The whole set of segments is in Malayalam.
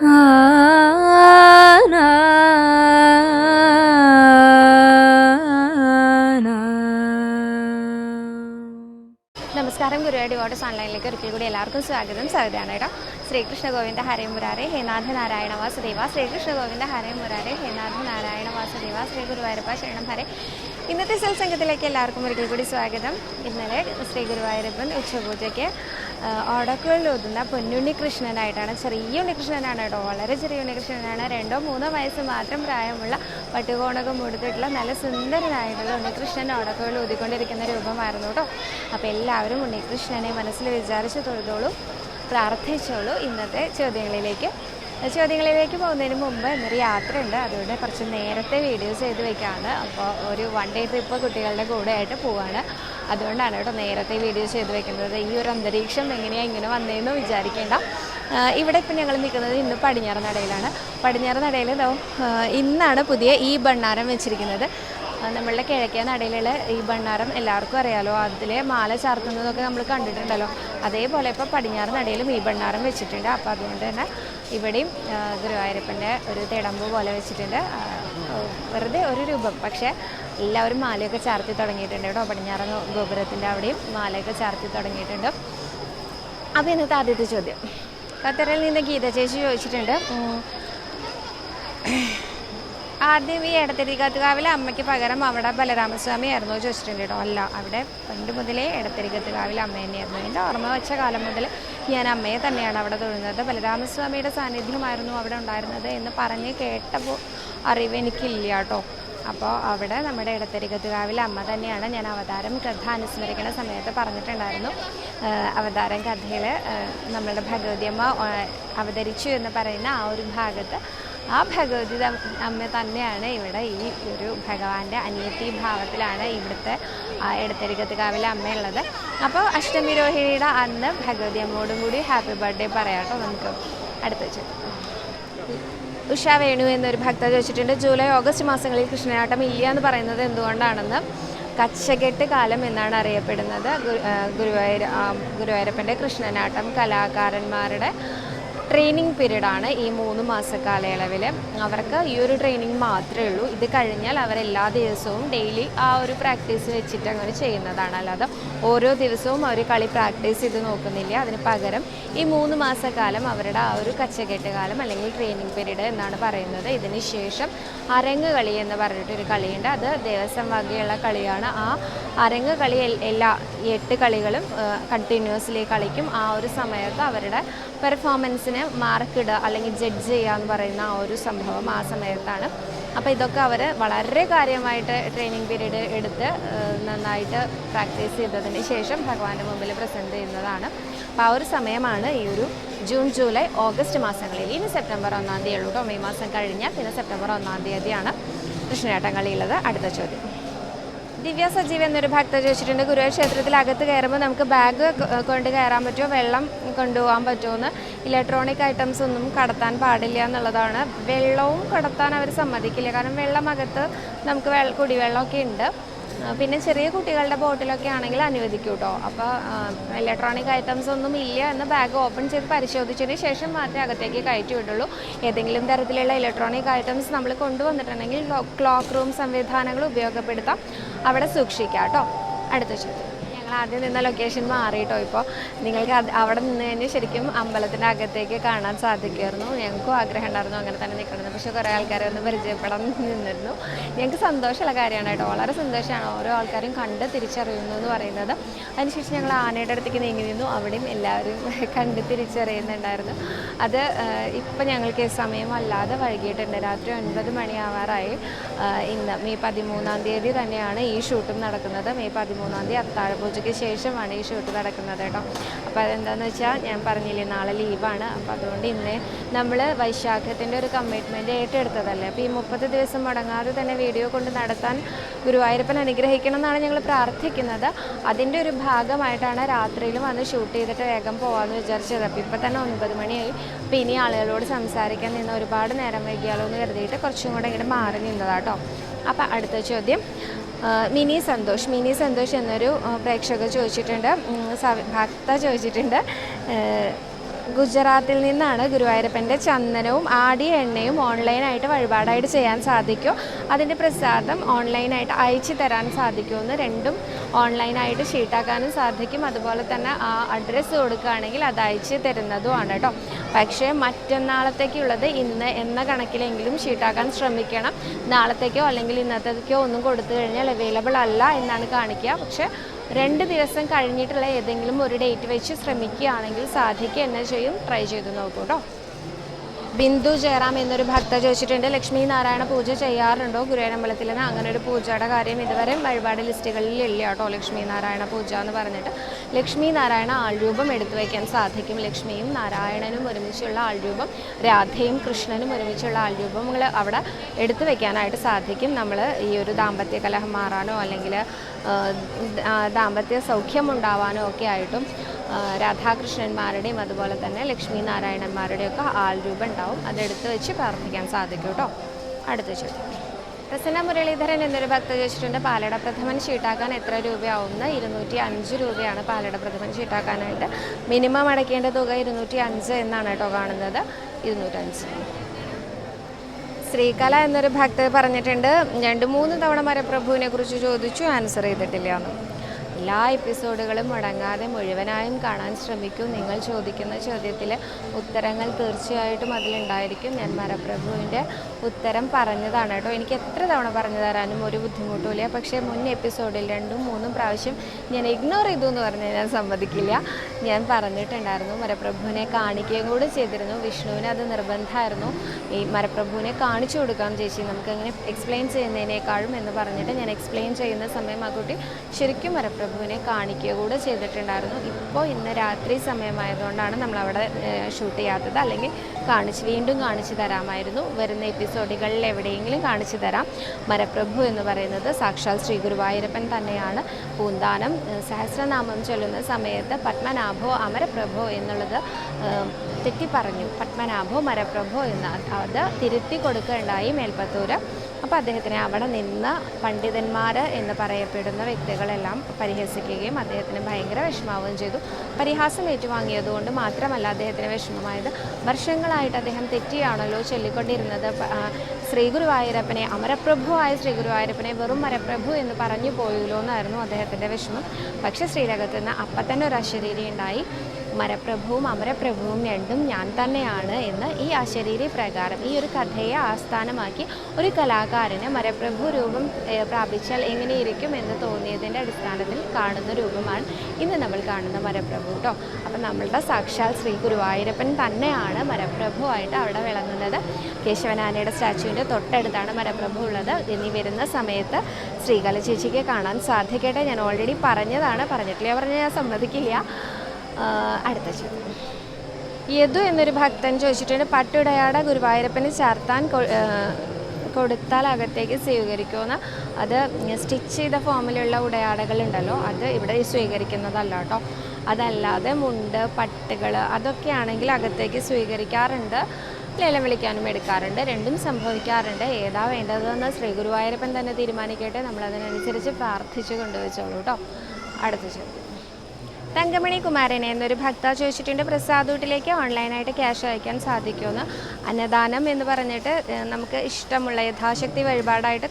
നമസ്കാരം ഗുരുവായൂർ ഡിവോട്ടസ് ഓൺലൈനിലേക്ക് ഒരിക്കൽ കൂടി എല്ലാവർക്കും സ്വാഗതം. കേട്ടോ ശ്രീകൃഷ്ണ ഗോവിന്ദ ഹരേ മുരാരെ ഹേനാഥ നാരായണ വാസുദേവ. ശ്രീകൃഷ്ണ ഗോവിന്ദ ഹരേ മുരാരെ ഹേനാഥ നാരായണ വാസുദേവ. ശ്രീ ഗുരുവായൂരപ്പ ശരണം ഹരേ. ഇന്നത്തെ സത്സംഗത്തിലേക്ക് എല്ലാവർക്കും ഒരിക്കൽ കൂടി സ്വാഗതം. ഇന്നലെ ശ്രീ ഗുരുവായൂരപ്പൻ ഉച്ചപൂജയ്ക്ക് ഓടക്കുകളിൽ ഒതുന്ന പൊന്നുണ്ണി കൃഷ്ണനായിട്ടാണ് ചെറിയ ഉണ്ണികൃഷ്ണനാണ് കേട്ടോ. വളരെ ചെറിയ ഉണ്ണികൃഷ്ണനാണ്. രണ്ടോ മൂന്നോ വയസ്സ് മാത്രം പ്രായമുള്ള പട്ടുകോണകം മുടുത്തിട്ടുള്ള നല്ല സുന്ദരനായിട്ടുള്ള ഉണ്ണികൃഷ്ണൻ ഓടക്കുഴൽ ഊതിക്കൊണ്ടിരിക്കുന്ന രൂപമായിരുന്നു കേട്ടോ. അപ്പോൾ എല്ലാവരും ഉണ്ണികൃഷ്ണനെ മനസ്സിൽ വിചാരിച്ച് തൊഴുതോളൂ പ്രാർത്ഥിച്ചോളൂ ഇന്നത്തെ ചോദ്യങ്ങളിലേക്ക്. ചോദ്യങ്ങളിലേക്ക് പോകുന്നതിന് മുമ്പ് ഇന്നൊരു യാത്രയുണ്ട്. അതുകൊണ്ട് കുറച്ച് നേരത്തെ വീഡിയോസ് ചെയ്ത് വെക്കാണ്. അപ്പോൾ ഒരു വൺ ഡേ ട്രിപ്പ് കുട്ടികളുടെ കൂടെ ആയിട്ട് പോവാണ്. അതുകൊണ്ടാണ് കേട്ടോ നേരത്തെ വീഡിയോ ചെയ്ത് വെക്കുന്നത്. ഈ ഒരു അന്തരീക്ഷം എങ്ങനെയാണ് ഇങ്ങനെ വന്നതെന്ന് വിചാരിക്കേണ്ട. ഇവിടെ ഇപ്പം ഞങ്ങൾ നിൽക്കുന്നത് ഇന്ന് പടിഞ്ഞാറ് നടയിലാണ്. പടിഞ്ഞാറ് നടയിൽ ഇന്നാണ് പുതിയ ഈ ഭണ്ണാരം വെച്ചിരിക്കുന്നത്. നമ്മളുടെ കിഴക്കേ നടയിലുള്ള ഈ ഭണ്ണാരം എല്ലാവർക്കും അറിയാലോ. അതിലെ മാല ചാർത്തുന്നതൊക്കെ നമ്മൾ കണ്ടിട്ടുണ്ടല്ലോ. അതേപോലെ ഇപ്പോൾ പടിഞ്ഞാറ് നടയിലും ഈ ഭണ്ണാരം വെച്ചിട്ടുണ്ട്. അപ്പോൾ അതുകൊണ്ട് തന്നെ ഇവിടെയും ഗുരുവായൂരപ്പന്റെ ഒരു തിടമ്പ് പോലെ വെച്ചിട്ടുണ്ട്. വെറുതെ ഒരു രൂപം. പക്ഷേ എല്ലാവരും മാലയൊക്കെ ചാർത്തി തുടങ്ങിയിട്ടുണ്ട്. കേട്ടോ പടിഞ്ഞാറൻ ഗോപുരത്തിന്റെ അവിടെയും മാലയൊക്കെ ചാർത്തി തുടങ്ങിയിട്ടുണ്ട്. അപ്പോൾ ഇന്നത്തെ ആദ്യത്തെ ചോദ്യം. ഖത്തറിൽ നിന്ന് ഗീത ചേച്ചി ചോദിച്ചിട്ടുണ്ട് ആദ്യം ഈ എടത്തിരിക്കത്തുകാവിലെ അമ്മയ്ക്ക് പകരം അവിടെ ബലരാമസ്വാമി ആയിരുന്നു ചോദിച്ചിട്ടുണ്ട് കേട്ടോ. അല്ല അവിടെ പണ്ട് മുതലേ എടത്തിരിക്കത്തുകാവിലെ അമ്മ തന്നെയായിരുന്നു. എന്റെ ഓർമ്മ വെച്ച കാലം മുതൽ ഞാൻ അമ്മയെ തന്നെയാണ് അവിടെ തൊഴുന്നത്. ബലരാമസ്വാമിയുടെ സാന്നിധ്യമായിരുന്നു അവിടെ ഉണ്ടായിരുന്നത് എന്ന് പറഞ്ഞ് കേട്ടപ്പോൾ അറിവ് എനിക്കില്ല കേട്ടോ. അപ്പോൾ അവിടെ നമ്മുടെ ഇടത്തരികത്തുകാവിലെ അമ്മ തന്നെയാണ് ഞാൻ അവതാരം കഥ അനുസ്മരിക്കുന്ന സമയത്ത് പറഞ്ഞിട്ടുണ്ടായിരുന്നു. അവതാരം കഥയിൽ നമ്മളുടെ ഭഗവതി അമ്മ അവതരിച്ചു എന്ന് പറയുന്ന ആ ഒരു ഭാഗത്ത് ആ ഭഗവതി അമ്മ തന്നെയാണ് ഇവിടെ ഈ ഒരു ഭഗവാന്റെ അനിയത്തി ഭാവത്തിലാണ് ഇവിടുത്തെ ഇടത്തരികത്തുകാവിലെ അമ്മയുള്ളത്. അപ്പോൾ അഷ്ടമി രോഹിണിയുടെ അന്ന് ഭഗവതി അമ്മയോടും കൂടി ഹാപ്പി ബർത്ത്ഡേ പറയാം കേട്ടോ നമുക്ക് അടുത്ത ചോദ്യം ഉഷ വേണു എന്നൊരു ഭക്ത ചോദിച്ചിട്ടുണ്ട് ജൂലൈ ഓഗസ്റ്റ് മാസങ്ങളിൽ കൃഷ്ണനാട്ടം ഇല്ല എന്ന് പറയുന്നത് എന്തുകൊണ്ടാണെന്ന് കച്ചകെട്ട് കാലം എന്നാണ് അറിയപ്പെടുന്നത്. ഗുരുവായൂർ ഗുരുവായൂരപ്പന്റെ കൃഷ്ണനാട്ടം കലാകാരന്മാരുടെ ട്രെയിനിങ് ആണ് ഈ മൂന്ന് മാസ കാലയളവിൽ അവർക്ക് ഈ ഒരു ട്രെയിനിങ് മാത്രമേ ഉള്ളൂ. ഇത് കഴിഞ്ഞാൽ അവർ എല്ലാ ദിവസവും ഡെയിലി ആ ഒരു പ്രാക്ടീസ് വെച്ചിട്ട് അങ്ങനെ ചെയ്യുന്നതാണ്. അല്ലാതെ ഓരോ ദിവസവും അവർ കളി പ്രാക്ടീസ് ചെയ്ത് നോക്കുന്നില്ല. അതിന് പകരം ഈ മൂന്ന് മാസക്കാലം അവരുടെ ആ ഒരു കച്ചകെട്ട് കാലം അല്ലെങ്കിൽ ട്രെയിനിങ് പീരീഡ് എന്നാണ് പറയുന്നത്. ഇതിന് ശേഷം അരങ്ങ് കളി എന്ന് പറഞ്ഞിട്ടൊരു കളിയുണ്ട്. അത് ദേവസ്വം വകയുള്ള കളിയാണ്. ആ അരങ്ങ് കളി എല്ലാ എട്ട് കളികളും കണ്ടിന്യൂസ്ലി കളിക്കും. ആ ഒരു സമയത്ത് അവരുടെ പെർഫോമൻസിന് മാർക്കിടുക അല്ലെങ്കിൽ ജഡ്ജ് ചെയ്യുക എന്ന് പറയുന്ന ആ ഒരു സംഭവം ആ സമയത്താണ്. അപ്പോൾ ഇതൊക്കെ അവർ വളരെ കാര്യമായിട്ട് ട്രെയിനിങ് പീരീഡ് എടുത്ത് നന്നായിട്ട് പ്രാക്ടീസ് ചെയ്തതിന് ശേഷം ഭഗവാന്റെ മുമ്പിൽ പ്രസന്റ് ചെയ്യുന്നതാണ്. അപ്പോൾ ആ ഒരു സമയമാണ് ഈ ഒരു ജൂൺ ജൂലൈ ഓഗസ്റ്റ് മാസങ്ങളിൽ. ഇനി സെപ്റ്റംബർ ഒന്നാം തീയതി ഉള്ളൂ. മെയ് മാസം കഴിഞ്ഞാൽ പിന്നെ സെപ്റ്റംബർ ഒന്നാം തീയതിയാണ് കൃഷ്ണേട്ടൻ കളിയുള്ളത് അടുത്ത ചോദ്യം. ദിവ്യ സജീവ് എന്നൊരു ഭക്ത ചോദിച്ചിട്ടുണ്ട് ഗുരുവായൂർ ക്ഷേത്രത്തിൽ അകത്ത് കയറുമ്പോൾ നമുക്ക് ബാഗ് കൊണ്ട് കയറാൻ പറ്റുമോ? വെള്ളം കൊണ്ടുപോകാൻ പറ്റുമോ ഇലക്ട്രോണിക് ഐറ്റംസ് ഒന്നും കടത്താൻ പാടില്ല എന്നുള്ളതാണ്. വെള്ളവും കടത്താൻ അവർ സമ്മതിക്കില്ല. കാരണം വെള്ളം അകത്ത് നമുക്ക് വെള്ള കുടിവെള്ളമൊക്കെ ഉണ്ട്. പിന്നെ ചെറിയ കുട്ടികളുടെ ബോട്ടിലൊക്കെ ആണെങ്കിൽ അനുവദിക്കും കേട്ടോ അപ്പോൾ ഇലക്ട്രോണിക് ഐറ്റംസ് ഒന്നും ഇല്ല എന്ന് ബാഗ് ഓപ്പൺ ചെയ്ത് പരിശോധിച്ചതിന് ശേഷം മാത്രമേ അകത്തേക്ക് കയറ്റി വിടുള്ളൂ. ഏതെങ്കിലും തരത്തിലുള്ള ഇലക്ട്രോണിക് ഐറ്റംസ് നമ്മൾ കൊണ്ടുവന്നിട്ടുണ്ടെങ്കിൽ ക്ലോക്ക് റൂം സംവിധാനങ്ങൾ ഉപയോഗപ്പെടുത്താം. അവിടെ സൂക്ഷിക്കാം കേട്ടോ അടുത്ത ചോദ്യം. ആദ്യം നിന്ന ലൊക്കേഷൻ മാറിയിട്ടോ ഇപ്പോൾ നിങ്ങൾക്ക് അവിടെ നിന്ന് തന്നെ ശരിക്കും അമ്പലത്തിന്റെ അകത്തേക്ക് കാണാൻ സാധിക്കുമായിരുന്നു. ഞങ്ങൾക്കും ആഗ്രഹം ഉണ്ടായിരുന്നു അങ്ങനെ തന്നെ നിൽക്കണമെന്ന്. പക്ഷേ കുറേ ആൾക്കാരെ ഒന്ന് പരിചയപ്പെടാൻ നിന്നിരുന്നു. ഞങ്ങൾക്ക് സന്തോഷമുള്ള കാര്യമാണ് കേട്ടോ. വളരെ സന്തോഷമാണ് ഓരോ ആൾക്കാരും കണ്ട് തിരിച്ചറിയുന്നു എന്ന് പറയുന്നത്. അതിനുശേഷം ഞങ്ങൾ ആനയുടെ അടുത്തേക്ക് നീങ്ങി നിന്നു. അവിടെയും എല്ലാവരും കണ്ട് തിരിച്ചറിയുന്നുണ്ടായിരുന്നു. അത് ഇപ്പം ഞങ്ങൾക്ക് സമയം അല്ലാതെ വൈകിട്ടുണ്ട് രാത്രി ഒൻപത് മണിയാവാറായി. ഇന്ന് മെയ് പതിമൂന്നാം തീയതി തന്നെയാണ് ഈ ഷൂട്ടും നടക്കുന്നത്. മെയ് പതിമൂന്നാം തീയതി അത്താഴ പൂജയ്ക്ക് ശേഷമാണ് ഈ ഷൂട്ട് നടക്കുന്നത് കേട്ടോ. അപ്പോൾ അതെന്താണെന്ന് വെച്ചാൽ ഞാൻ പറഞ്ഞില്ലേ നാളെ ലീവാണ്. അപ്പോൾ അതുകൊണ്ട് ഇന്ന് നമ്മൾ വൈശാഖത്തിന്റെ ഒരു കമ്മിറ്റ്മെന്റ് ഏറ്റെടുത്തതല്ലേ. അപ്പോൾ ഈ മുപ്പത് ദിവസം മുടങ്ങാതെ തന്നെ വീഡിയോ കൊണ്ട് നടത്താൻ ഗുരുവായൂരപ്പൻ അനുഗ്രഹിക്കണം എന്നാണ് ഞങ്ങൾ പ്രാർത്ഥിക്കുന്നത്. അതിന്റെ ഒരു ഭാഗമായിട്ടാണ് രാത്രിയിലും വന്ന് ഷൂട്ട് ചെയ്തിട്ട് വേഗം പോകാമെന്ന് വിചാരിച്ചത്. അപ്പോൾ ഇപ്പോൾ തന്നെ ഒൻപത് മണിയായി. അപ്പോൾ ഇനി ആളുകളോട് സംസാരിക്കാൻ നിന്ന് ഒരുപാട് നേരം വൈകിയാലോ എന്ന് കരുതിയിട്ട് കുറച്ചും കൂടെ ഇങ്ങനെ മാറി നിന്നതാട്ടോ അപ്പോൾ അടുത്ത ചോദ്യം. മിനി സന്തോഷ്. മിനി സന്തോഷ് എന്നൊരു പ്രേക്ഷകർ ചോദിച്ചിട്ടുണ്ട്. ഭക്ത ചോദിച്ചിട്ടുണ്ട്. ഗുജറാത്തിൽ നിന്നാണ് ഗുരുവായൂരപ്പന്റെ ചന്ദനവും ആടി എണ്ണയും ഓൺലൈനായിട്ട് വഴിപാടായിട്ട് ചെയ്യാൻ സാധിക്കും. അതിന്റെ പ്രസാദം ഓൺലൈനായിട്ട് അയച്ചു തരാൻ സാധിക്കുമെന്ന് രണ്ടും ഓൺലൈനായിട്ട് ഷീട്ടാക്കാനും സാധിക്കും. അതുപോലെ തന്നെ ആ അഡ്രസ്സ് കൊടുക്കുകയാണെങ്കിൽ അത് അയച്ച് തരുന്നതുമാണ് കേട്ടോ. പക്ഷേ മറ്റന്നാളത്തേക്കുള്ളത് ഇന്ന് എന്ന കണക്കിലെങ്കിലും ഷീട്ടാക്കാൻ ശ്രമിക്കണം. നാളത്തേക്കോ അല്ലെങ്കിൽ ഇന്നത്തേക്കോ ഒന്നും കൊടുത്തു കഴിഞ്ഞാൽ അവൈലബിൾ അല്ല എന്നാണ് കാണിക്കുക. പക്ഷേ രണ്ട് ദിവസം കഴിഞ്ഞിട്ടുള്ള ഏതെങ്കിലും ഒരു ഡേറ്റ് വെച്ച് ശ്രമിക്കുകയാണെങ്കിൽ സാധിക്കുക എന്നെ ചെയ്യും ട്രൈ ചെയ്ത് നോക്കൂ കേട്ടോ ബിന്ദു ജയറാം എന്നൊരു ഭക്ത ചോദിച്ചിട്ടുണ്ട്. ലക്ഷ്മി നാരായണ പൂജ ചെയ്യാറുണ്ടോ? ഗുരുവായൂരമ്പലത്തിൽ നിന്ന് അങ്ങനെ ഒരു പൂജയുടെ കാര്യം ഇതുവരെ വഴിപാട് ലിസ്റ്റുകളിൽ ഇല്ല കേട്ടോ ലക്ഷ്മി നാരായണ പൂജ എന്ന് പറഞ്ഞിട്ട്. ലക്ഷ്മി നാരായണ ആൾരൂപം എടുത്തു വയ്ക്കാൻ സാധിക്കും. ലക്ഷ്മിയും നാരായണനും ഒരുമിച്ചുള്ള ആൾരൂപം രാധയും കൃഷ്ണനും ഒരുമിച്ചുള്ള ആൾരൂപങ്ങൾ അവിടെ എടുത്തു വയ്ക്കാനായിട്ട് സാധിക്കും. നമ്മൾ ഈ ഒരു ദാമ്പത്യ കലഹം മാറാനോ അല്ലെങ്കിൽ ദാമ്പത്യ സൗഖ്യം ഉണ്ടാവാനോ ഒക്കെ ആയിട്ടും രാധാകൃഷ്ണന്മാരുടെയും അതുപോലെ തന്നെ ലക്ഷ്മി നാരായണന്മാരുടെയും ഒക്കെ ആൾരൂപം ഉണ്ടാവും. അതെടുത്ത് വെച്ച് പ്രാർത്ഥിക്കാൻ സാധിക്കും കേട്ടോ. അടുത്ത ചോദ്യം. പ്രസന്ന മുരളീധരൻ എന്നൊരു ഭക്ത ചോദിച്ചിട്ടുണ്ട് പാലട പ്രഥമൻ ഷീട്ടാക്കാൻ എത്ര രൂപയാവുന്ന ഇരുന്നൂറ്റി അഞ്ച് രൂപയാണ് പാലട പ്രഥമൻ ഷീട്ടാക്കാനായിട്ട് മിനിമം അടയ്ക്കേണ്ട തുക ഇരുന്നൂറ്റി അഞ്ച് എന്നാണ് കേട്ടോ കാണുന്നത്. ഇരുന്നൂറ്റഞ്ച്. ശ്രീകല എന്നൊരു ഭക്തർ പറഞ്ഞിട്ടുണ്ട് രണ്ട് മൂന്ന് തവണ മരപ്രഭുവിനെ കുറിച്ച് ചോദിച്ചു ആൻസർ ചെയ്തിട്ടില്ല എന്ന്. എല്ലാ എപ്പിസോഡുകളും മുടങ്ങാതെ മുഴുവനായും കാണാൻ ശ്രമിക്കൂ. നിങ്ങൾ ചോദിക്കുന്ന ചോദ്യത്തിൽ ഉത്തരങ്ങൾ തീർച്ചയായിട്ടും അതിലുണ്ടായിരിക്കും. ഞാൻ മരപ്രഭുവിന്റെ ഉത്തരം പറഞ്ഞതാണ് കേട്ടോ. എനിക്ക് എത്ര തവണ പറഞ്ഞു തരാനും ഒരു ബുദ്ധിമുട്ടുമില്ല. പക്ഷേ മുൻ എപ്പിസോഡിൽ രണ്ടും മൂന്നും പ്രാവശ്യം ഞാൻ ഇഗ്നോർ ചെയ്തു എന്ന് പറഞ്ഞാൽ ഞാൻ സമ്മതിക്കില്ല. ഞാൻ പറഞ്ഞിട്ടുണ്ടായിരുന്നു മരപ്രഭുവിനെ കാണിക്കുകയും കൂടെ ചെയ്തിരുന്നു. വിഷ്ണുവിന് അത് നിർബന്ധമായിരുന്നു. ഈ മരപ്രഭുവിനെ കാണിച്ചു കൊടുക്കാം ചേച്ചി. നമുക്ക് അങ്ങനെ എക്സ്പ്ലെയിൻ ചെയ്യുന്നതിനേക്കാളും എന്ന് പറഞ്ഞിട്ട് ഞാൻ എക്സ്പ്ലെയിൻ ചെയ്യുന്ന സമയം ആ കുട്ടി ശരിക്കും മരപ്രഭുവിനെ കാണിക്കുക കൂടെ ചെയ്തിട്ടുണ്ടായിരുന്നു. ഇപ്പോൾ ഇന്ന് രാത്രി സമയമായതുകൊണ്ടാണ് നമ്മൾ അവിടെ ഷൂട്ട് ചെയ്യാത്തത്. അല്ലെങ്കിൽ കാണിച്ച് വീണ്ടും കാണിച്ചു തരാമായിരുന്നു. വരുന്ന എപ്പിസോഡുകളിൽ എവിടെയെങ്കിലും കാണിച്ചു തരാം. മരപ്രഭു എന്ന് പറയുന്നത് സാക്ഷാൽ ശ്രീ ഗുരുവായൂരപ്പൻ തന്നെയാണ്. പൂന്താനം സഹസ്രനാമം ചൊല്ലുന്ന സമയത്ത് പത്മനാഭോ അമരപ്രഭോ എന്നുള്ളത് തെറ്റി പറഞ്ഞു പത്മനാഭോ മരപ്രഭോ എന്ന് അത് തിരുത്തി കൊടുക്കുകയുണ്ടായി മേൽപ്പത്തൂര്. അപ്പോൾ അദ്ദേഹത്തിനെ അവിടെ നിന്ന് പണ്ഡിതന്മാർ എന്ന് പറയപ്പെടുന്ന വ്യക്തികളെല്ലാം പരിഹസിക്കുകയും അദ്ദേഹത്തിന് ഭയങ്കര വിഷമാവുകയും ചെയ്തു. പരിഹാസം ഏറ്റുവാങ്ങിയതുകൊണ്ട് മാത്രമല്ല അദ്ദേഹത്തിന് വിഷമമായത്. വർഷങ്ങളായിട്ട് അദ്ദേഹം തെറ്റിയാണല്ലോ ചൊല്ലിക്കൊണ്ടിരുന്നത്. ശ്രീഗുരുവായൂരപ്പനെ അമരപ്രഭുവായ ശ്രീ ഗുരുവായൂരപ്പനെ വെറും മരപ്രഭു എന്ന് പറഞ്ഞു പോയല്ലോ എന്നായിരുന്നു അദ്ദേഹത്തിന്റെ വിഷമം. പക്ഷേ ശ്രീരംഗത്ത് നിന്ന് അപ്പം തന്നെ ഒരു അശരീരി ഉണ്ടായി. മരപ്രഭുവും അമരപ്രഭുവും രണ്ടും ഞാൻ തന്നെയാണ് എന്ന് ഈ അശരീരി പ്രകാരം ഈ ഒരു കഥയെ ആസ്ഥാനമാക്കി ഒരു കലാകാരന് മരപ്രഭു രൂപം പ്രാപിച്ചാൽ എങ്ങനെയിരിക്കും എന്ന് തോന്നിയതിന്റെ അടിസ്ഥാനത്തിൽ കാണുന്ന രൂപമാണ് ഇന്ന് നമ്മൾ കാണുന്ന മരപ്രഭു കേട്ടോ അപ്പം നമ്മളുടെ സാക്ഷാൽ ശ്രീ ഗുരുവായൂരപ്പൻ തന്നെയാണ് മരപ്രഭു ആയിട്ട് അവിടെ വിളങ്ങുന്നത്. കേശവനാനയുടെ സ്റ്റാച്ചുവിന്റെ തൊട്ടടുത്താണ് മരപ്രഭു ഉള്ളത്. ഇനി വരുന്ന സമയത്ത് ശ്രീകല ചേച്ചിക്ക് കാണാൻ സാധിക്കട്ടെ. ഞാൻ ഓൾറെഡി പറഞ്ഞതാണ്. പറഞ്ഞിട്ടില്ല. പറഞ്ഞാൽ ഞാൻ സമ്മതിക്കില്ല. അടുത്ത ചോദ്യം. യദു എന്നൊരു ഭക്തൻ ചോദിച്ചിട്ടുണ്ട് പട്ടുടയാട ഗുരുവായൂരപ്പന് ചാർത്താൻ കൊടുത്താൽ അകത്തേക്ക് സ്വീകരിക്കുമെന്ന്. അത് സ്റ്റിച്ച് ചെയ്ത ഫോമിലുള്ള ഉടയാടകളുണ്ടല്ലോ അത് ഇവിടെ സ്വീകരിക്കുന്നതല്ല കേട്ടോ അതല്ലാതെ മുണ്ട് പട്ടുകൾ അതൊക്കെയാണെങ്കിൽ അകത്തേക്ക് സ്വീകരിക്കാറുണ്ട് ലേലം വിളിക്കാനും എടുക്കാറുണ്ട് രണ്ടും സംഭവിക്കാറുണ്ട്. ഏതാ വേണ്ടതെന്ന് ശ്രീ ഗുരുവായൂരപ്പൻ തന്നെ തീരുമാനിക്കട്ടെ നമ്മളതിനനുസരിച്ച് പ്രാർത്ഥിച്ചു കൊണ്ടുവച്ചോളൂ കേട്ടോ അടുത്ത ചോദ്യം. തങ്കമണി കുമാരനെ എന്നൊരു ഭക്ത ചോദിച്ചിട്ടുണ്ട്. പ്രസാദ് വീട്ടിലേക്ക് ഓൺലൈനായിട്ട് ക്യാഷ് അയക്കാൻ സാധിക്കുമെന്ന്. അന്നദാനം എന്ന് പറഞ്ഞിട്ട് നമുക്ക് ഇഷ്ടമുള്ള യഥാശക്തി വഴിപാടായിട്ട്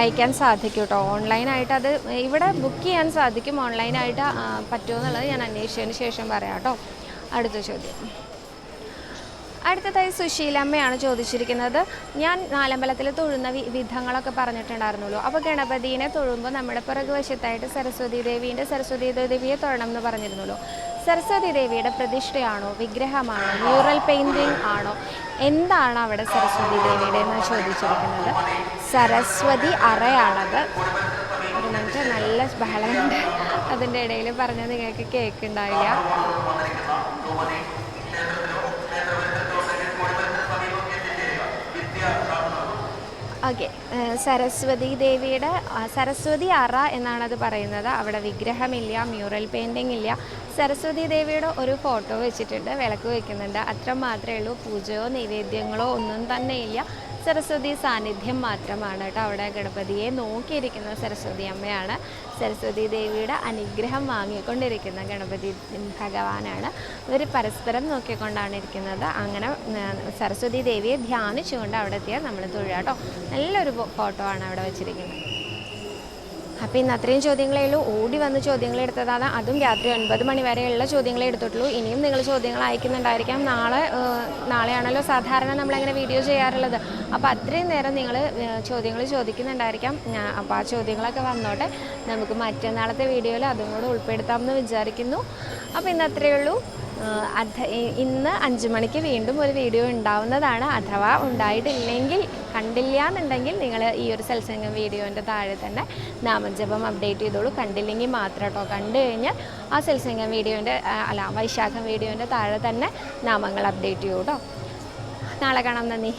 അയക്കാൻ സാധിക്കും കേട്ടോ. ഓൺലൈനായിട്ട് അത് ഇവിടെ ബുക്ക് ചെയ്യാൻ സാധിക്കും. ഓൺലൈനായിട്ട് പറ്റുമെന്നുള്ളത് ഞാൻ അന്വേഷിച്ചതിന് ശേഷം പറയാം കേട്ടോ. അടുത്ത ചോദ്യം. അടുത്തതായി സുശീലമ്മയാണ് ചോദിച്ചിരിക്കുന്നത്. ഞാൻ നാലമ്പലത്തിൽ തൊഴുന്ന വിധങ്ങളൊക്കെ പറഞ്ഞിട്ടുണ്ടായിരുന്നല്ലോ. അപ്പോൾ ഗണപതിനെ തൊഴുമ്പോൾ നമ്മുടെ പിറകുവശത്തായിട്ട് സരസ്വതി ദേവീന്റെ സരസ്വതി ദേവിയെ തൊഴണം എന്ന് പറഞ്ഞിരുന്നല്ലോ. സരസ്വതി ദേവിയുടെ പ്രതിഷ്ഠയാണോ? വിഗ്രഹമാണോ? മ്യൂറൽ പെയിന്റിങ് ആണോ? എന്താണ് അവിടെ സരസ്വതി ദേവിയുടെ എന്ന് ചോദിച്ചിരിക്കുന്നത്. സരസ്വതി അറയാണത്. ഒരു മിനിറ്റ് നല്ല ബഹളമുണ്ട്. അതിന്റെ ഇടയിൽ പറഞ്ഞത് നിങ്ങൾക്ക് കേൾക്കുന്നുണ്ടാവില്ല ഓക്കെ സരസ്വതി ദേവിയുടെ സരസ്വതി അറ എന്നാണത് പറയുന്നത്. അവിടെ വിഗ്രഹമില്ല മ്യൂറൽ പെയിന്റിംഗ് ഇല്ല. സരസ്വതി ദേവിയുടെ ഒരു ഫോട്ടോ വെച്ചിട്ടുണ്ട് വിളക്ക് വയ്ക്കുന്നുണ്ട് അത്ര മാത്രമേ ഉള്ളൂ. പൂജയോ നൈവേദ്യങ്ങളോ ഒന്നും തന്നെ ഇല്ല. സരസ്വതി സാന്നിധ്യം മാത്രമാണ് കേട്ടോ അവിടെ ഗണപതിയെ നോക്കിയിരിക്കുന്ന സരസ്വതി അമ്മയാണ്. സരസ്വതി ദേവിയുടെ അനുഗ്രഹം വാങ്ങിക്കൊണ്ടിരിക്കുന്ന ഗണപതി ഭഗവാനാണ്. ഇവർ പരസ്പരം നോക്കിക്കൊണ്ടാണ് ഇരിക്കുന്നത്. അങ്ങനെ സരസ്വതി ദേവിയെ ധ്യാനിച്ചുകൊണ്ട് അവിടെ എത്തിയാൽ നമ്മൾ തൊഴുക കേട്ടോ. നല്ലൊരു ഫോട്ടോ ആണ് അവിടെ വെച്ചിരിക്കുന്നത്. അപ്പോൾ ഇന്ന് അത്രയും ചോദ്യങ്ങളേ ഓടി വന്ന് ചോദ്യങ്ങൾ എടുത്തതാണ്. അതും രാത്രി ഒൻപത് മണി വരെയുള്ള ചോദ്യങ്ങളെ എടുത്തിട്ടുള്ളൂ. ഇനിയും നിങ്ങൾ ചോദ്യങ്ങൾ അയക്കുന്നുണ്ടായിരിക്കാം. നാളെ നാളെയാണല്ലോ സാധാരണ നമ്മളങ്ങനെ വീഡിയോ ചെയ്യാറുള്ളത്. അപ്പോൾ അത്രയും നേരം നിങ്ങൾ ചോദ്യങ്ങൾ ചോദിക്കുന്നുണ്ടായിരിക്കാം. അപ്പോൾ ആ ചോദ്യങ്ങളൊക്കെ വന്നോട്ടെ. നമുക്ക് മറ്റന്നാളത്തെ വീഡിയോയിൽ അതും കൂടെ ഉൾപ്പെടുത്താമെന്ന് വിചാരിക്കുന്നു. അപ്പോൾ ഇന്ന് അത്രയേ ഉള്ളൂ. ഇന്ന് അഞ്ച് മണിക്ക് വീണ്ടും ഒരു വീഡിയോ ഉണ്ടാവുന്നതാണ്. അഥവാ ഉണ്ടായിട്ടില്ലെങ്കിൽ കണ്ടില്ല എന്നുണ്ടെങ്കിൽ നിങ്ങൾ ഈ ഒരു സത്സംഗം വീഡിയോന്റെ താഴെ തന്നെ നാമജപം അപ്ഡേറ്റ് ചെയ്തോളൂ. കണ്ടില്ലെങ്കിൽ മാത്രം കേട്ടോ കണ്ടു കഴിഞ്ഞാൽ ആ സത്സംഗം വീഡിയോന്റെ അല്ല വൈശാഖം വീഡിയോന്റെ താഴെ തന്നെ നാമങ്ങൾ അപ്ഡേറ്റ് ചെയ്യൂട്ടോ നാളെ കാണാം. നന്ദി.